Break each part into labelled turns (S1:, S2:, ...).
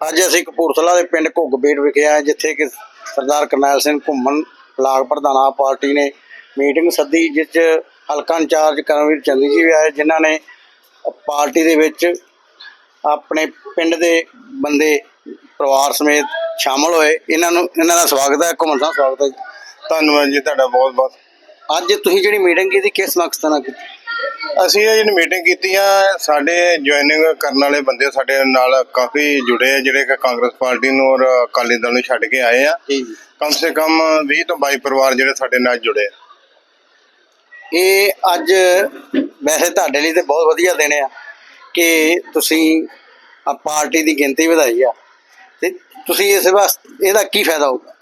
S1: ਅੱਜ ਅਸੀਂ ਕਪੂਰਥਲਾ ਦੇ ਪਿੰਡ ਘੁੱਗਬੀੜ ਵਿਖੇ ਆਏ ਜਿੱਥੇ ਕਿ ਸਰਦਾਰ ਕਰਨੈਲ ਸਿੰਘ ਘੁੰਮਣ ਬਲਾਕ ਪ੍ਰਧਾਨ ਆਪ ਪਾਰਟੀ ਨੇ ਮੀਟਿੰਗ ਸੱਦੀ ਜਿਸ 'ਚ ਹਲਕਾ ਇੰਚਾਰਜ ਕਰਮਵੀਰ ਚੰਦੀ ਜੀ ਵੀ ਆਏ ਜਿਨ੍ਹਾਂ ਨੇ ਪਾਰਟੀ ਦੇ ਵਿੱਚ ਆਪਣੇ ਪਿੰਡ ਦੇ ਬੰਦੇ ਪਰਿਵਾਰ ਸਮੇਤ ਸ਼ਾਮਲ ਹੋਏ। ਇਹਨਾਂ ਨੂੰ ਇਹਨਾਂ ਦਾ ਸਵਾਗਤ ਹੈ ਘੁੰਮਣ ਸਾਹਿਬ ਸਵਾਗਤ ਹੈ ਜੀ।
S2: ਧੰਨਵਾਦ ਜੀ ਤੁਹਾਡਾ ਬਹੁਤ ਬਹੁਤ
S1: ਅੱਜ ਤੁਸੀਂ ਜਿਹੜੀ ਮੀਟਿੰਗ ਕੀਤੀ ਕਿਸ ਮਕਸਦ ਨਾਲ ਕੀਤੀ?
S2: ਅਸੀਂ ਇਹ ਜਿਹੜੀ ਮੀਟਿੰਗ ਕੀਤੀ ਆ ਸਾਡੇ ਜੁਆਇਨਿੰਗ ਕਰਨ ਵਾਲੇ ਬੰਦੇ ਸਾਡੇ ਨਾਲ ਕਾਫੀ ਜੁੜੇ ਆ ਜਿਹੜੇ ਕਿ ਕਾਂਗਰਸ ਪਾਰਟੀ ਨੂੰ ਔਰ ਅਕਾਲੀ ਦਲ ਨੂੰ ਛੱਡ ਕੇ ਆਏ ਆ। ਕਮ ਸੇ ਕਮ 20 ਤੋਂ 22 ਪਰਿਵਾਰ ਜਿਹੜੇ ਸਾਡੇ ਨਾਲ ਜੁੜੇ ਆ।
S1: ਇਹ ਅੱਜ ਵੈਸੇ ਤੁਹਾਡੇ ਲਈ ਤੇ ਬਹੁਤ ਵਧੀਆ ਦਿਨ ਆ ਕਿ ਤੁਸੀਂ ਆ ਪਾਰਟੀ ਦੀ ਗਿਣਤੀ ਵਧਾਈ ਆ। ਤੇ ਤੁਸੀਂ ਇਸ ਵਾਸਤੇ ਇਹਦਾ ਕੀ ਫਾਇਦਾ ਹੋਊਗਾ?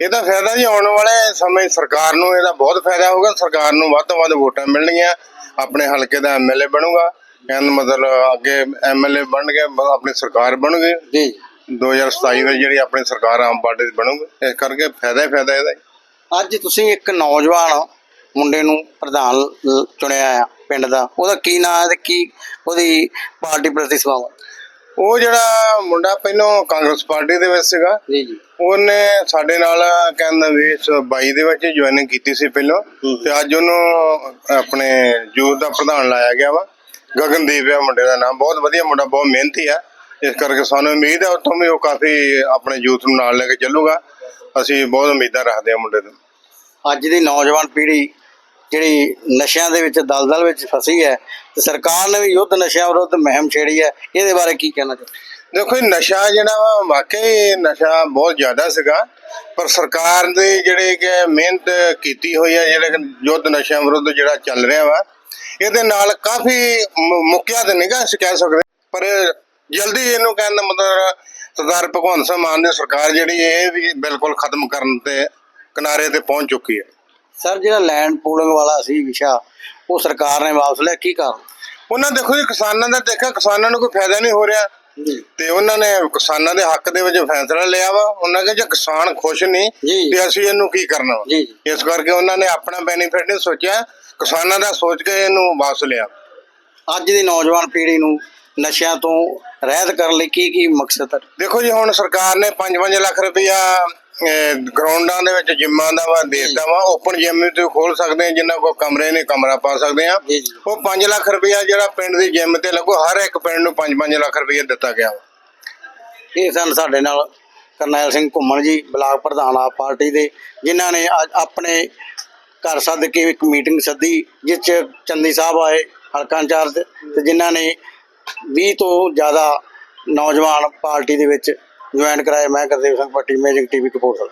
S2: ਇਹਦਾ ਫਾਇਦਾ ਜੀ ਆਉਣ ਵਾਲੇ ਸਮੇਂ ਸਰਕਾਰ ਨੂੰ ਇਹਦਾ ਬਹੁਤ ਫਾਇਦਾ ਹੋਊਗਾ ਸਰਕਾਰ ਨੂੰ ਵੱਧ ਤੋਂ ਵੱਧ ਵੋਟਾਂ ਮਿਲਣਗੀਆਂ ਆਪਣੇ ਹਲਕੇ ਦਾ ਐਮਐਲਏ ਬਣੂਗਾ ਦਾ ਮਤਲਬ ਅੱਗੇ ਐਮਐਲਏ ਬਣ ਕੇ ਆਪਣੀ ਸਰਕਾਰ ਬਣੂਗੀ।
S1: ਜੀ।
S2: 2027 ਵਿੱਚ ਜਿਹੜੀ ਆਪਣੀ ਸਰਕਾਰ ਆਮ ਪਾਰਟੀ ਦੀ ਬਣੂਗੀ ਇਸ ਕਰਕੇ ਫਾਇਦਾ ਹੀ ਫਾਇਦਾ ਇਹਦਾ।
S1: ਅੱਜ ਤੁਸੀਂ ਇੱਕ ਨੌਜਵਾਨ ਮੁੰਡੇ ਨੂੰ ਪ੍ਰਧਾਨ ਚੁਣਿਆ ਆ ਪਿੰਡ ਦਾ ਉਹਦਾ ਕੀ ਨਾਮ ਹੈ ਤੇ ਕੀ ਉਹਦੀ ਪਾਰਟੀ ਪ੍ਰਤੀ
S2: ਉਹ ਜਿਹੜਾ ਮੁੰਡਾ ਪਹਿਲਾਂ ਕਾਂਗਰਸ ਪਾਰਟੀ ਦੇ ਵਿੱਚ ਸੀਗਾ
S1: ਜੀ ਜੀ।
S2: ਉਹਨੇ ਸਾਡੇ ਨਾਲ ਕਹਿੰਦਾ ਵੀ 22 ਦੇ ਵਿੱਚ ਜੁਆਇਨਿੰਗ ਕੀਤੀ ਸੀ ਪਹਿਲਾਂ। ਤੇ ਅੱਜ ਉਹਨੂੰ ਆਪਣੇ ਯੂਥ ਦਾ ਪ੍ਰਧਾਨ ਲਾਇਆ ਗਿਆ ਵਾ। ਗਗਨਦੀਪ ਹੈ ਮੁੰਡੇ ਦਾ ਨਾਮ। ਬਹੁਤ ਵਧੀਆ ਮੁੰਡਾ ਬਹੁਤ ਮਿਹਨਤੀ ਆ। ਇਸ ਕਰਕੇ ਸਾਨੂੰ ਉਮੀਦ ਹੈ ਉੱਥੋਂ ਵੀ ਉਹ ਕਾਫੀ ਆਪਣੇ ਯੂਥ ਨੂੰ ਨਾਲ ਲੈ ਕੇ ਚੱਲੂਗਾ। ਅਸੀਂ ਬਹੁਤ ਉਮੀਦਾਂ ਰੱਖਦੇ ਹਾਂ ਮੁੰਡੇ ਤੋਂ
S1: ਅੱਜ ਦੀ ਨੌਜਵਾਨ ਪੀੜ੍ਹੀ ਜਿਹੜੀ ਨਸ਼ਿਆਂ ਦੇ ਵਿੱਚ, ਦਲਦਲ ਵਿੱਚ ਫਸੀ ਹੈ ਤੇ ਸਰਕਾਰ ਨੇ ਵੀ ਯੁੱਧ ਨਸ਼ਿਆਂ ਵਿਰੁੱਧ ਮੁਹਿੰਮ ਛੇੜੀ ਹੈ। ਇਹਦੇ ਬਾਰੇ ਕੀ ਕਹਿਣਾ ਚਾਹੁੰਦੇ
S2: ਦੇਖੋ, ਇਹ ਨਸ਼ਾ ਜਿਹੜਾ ਵਾ, ਵਾਕਈ ਨਸ਼ਾ ਬਹੁਤ ਜ਼ਿਆਦਾ ਸੀਗਾ, ਪਰ ਸਰਕਾਰ ਦੇ ਜਿਹੜੇ ਕਿ ਮਿਹਨਤ ਕੀਤੀ ਹੋਈ ਹੈ, ਜਿਹੜੇ ਯੁੱਧ ਨਸ਼ਿਆਂ ਵਿਰੁੱਧ ਜਿਹੜਾ ਚੱਲ ਰਿਹਾ ਵਾ, ਇਹਦੇ ਨਾਲ ਕਾਫੀ ਮੁ- ਮੁੱਕਿਆ ਤੇ ਨਹੀਂਗਾ ਅਸੀਂ ਕਹਿ ਸਕਦੇ ਪਰ ਜਲਦੀ ਇਹਨੂੰ ਕਹਿਣ ਦਾ ਮਤਲਬ ਸਰਦਾਰ ਭਗਵੰਤ ਸਿੰਘ ਮਾਨ ਦੀ ਸਰਕਾਰ ਜਿਹੜੀ ਇਹ ਵੀ ਬਿਲਕੁਲ ਖਤਮ ਕਰਨ ਤੇ ਕਿਨਾਰੇ ਤੇ ਪਹੁੰਚ ਚੁੱਕੀ ਹੈ।
S1: ਸਰ ਜਿਹੜਾ ਲੈਂਡ ਪੂਲਿੰਗ ਵਾਲਾ ਸੀ ਵਿਸ਼ਾ ਉਹ ਸਰਕਾਰ ਨੇ ਵਾਪਸ ਲਿਆ ਕੀ ਕਾਰਨ?
S2: ਉਹਨਾਂ ਦੇਖੋ ਜੀ ਕਿਸਾਨਾਂ ਦਾ ਦੇਖਿਆ ਕਿਸਾਨਾਂ ਨੂੰ ਕੋਈ ਫਾਇਦਾ ਨਹੀਂ ਹੋ ਰਿਹਾ। ਤੇ ਉਹਨਾਂ ਨੇ ਕਿਸਾਨਾਂ ਦੇ ਹੱਕ ਦੇ ਵਿੱਚ ਫੈਸਲਾ ਲਿਆ ਵਾ। ਉਹਨਾਂ ਕਹਿੰਦੇ ਜੇ ਕਿਸਾਨ ਖੁਸ਼ ਨਹੀਂ। ਤੇ ਅਸੀਂ ਇਹਨੂੰ ਕੀ ਕਰਨਾ ਇਸ ਕਰਕੇ ਉਹਨਾਂ ਨੇ ਆਪਣਾ ਬੈਨੀਫਿਟ ਨਹੀਂ ਸੋਚਿਆ। ਕਿਸਾਨਾਂ ਦਾ ਸੋਚ ਕੇ ਇਹਨੂੰ ਵਾਪਸ ਲਿਆ।
S1: ਅੱਜ ਦੀ ਨੌਜਵਾਨ ਪੀੜ੍ਹੀ ਨੂੰ ਨਸ਼ਿਆਂ ਤੋਂ ਰਹਿਤ ਕਰਨ ਲਈ ਕੀ ਕੀ ਮਕਸਦ ਹੈ?
S2: ਦੇਖੋ ਜੀ ਹੁਣ ਸਰਕਾਰ ਨੇ 5-5 ਲੱਖ ਰੁਪਇਆ ਗਰਾਊਂਡਾਂ ਦੇ ਵਿੱਚ ਜਿੰਮਾਂ ਦਾ ਵਾ ਦੇਤਾ ਵਾ ਓਪਨ ਜਿਮ ਵੀ ਤੁਸੀਂ ਖੋਲ ਸਕਦੇ ਆ ਜਿੰਨਾ ਕੋ ਕਮਰੇ ਨੇ ਕਮਰਾ ਪਾ ਸਕਦੇ ਆ। ਉਹ 5 ਲੱਖ ਰੁਪਇਆ ਜਿਹੜਾ ਪਿੰਡ ਦੀ ਜਿਮ ਤੇ ਲੱਗੋ ਹਰ ਇੱਕ ਪਿੰਡ ਨੂੰ 5-5 ਲੱਖ ਰੁਪਇਆ ਦਿੱਤਾ ਗਿਆ ਵਾ।
S1: ਇਹ ਸਨ ਸਾਡੇ ਨਾਲ ਕਰਨੈਲ ਸਿੰਘ ਘੁੰਮਣ ਜੀ ਬਲਾਕ ਪ੍ਰਧਾਨ ਆਪ ਪਾਰਟੀ ਦੇ ਜਿਨ੍ਹਾਂ ਨੇ ਅੱਜ ਆਪਣੇ ਘਰ ਸੱਦ ਕੇ ਇੱਕ ਮੀਟਿੰਗ ਸੱਦੀ ਜਿਸ 'ਚ ਚੰਦੀ ਸਾਹਿਬ ਆਏ ਹਲਕਾ ਇੰਚਾਰਜ ਤੇ ਜਿਨ੍ਹਾਂ ਨੇ 20 ਤੋਂ ਜ਼ਿਆਦਾ ਨੌਜਵਾਨ ਪਾਰਟੀ ਦੇ ਵਿੱਚ ਜੁਆਇਨ ਕਰਾਏ ਮੈਂ ਗੁਰਦੇਵ ਸਿੰਘ ਪੱਟੀ ਮੈਜਿਕ ਟੀਵੀ ਕਪੂਰਥਲਾ।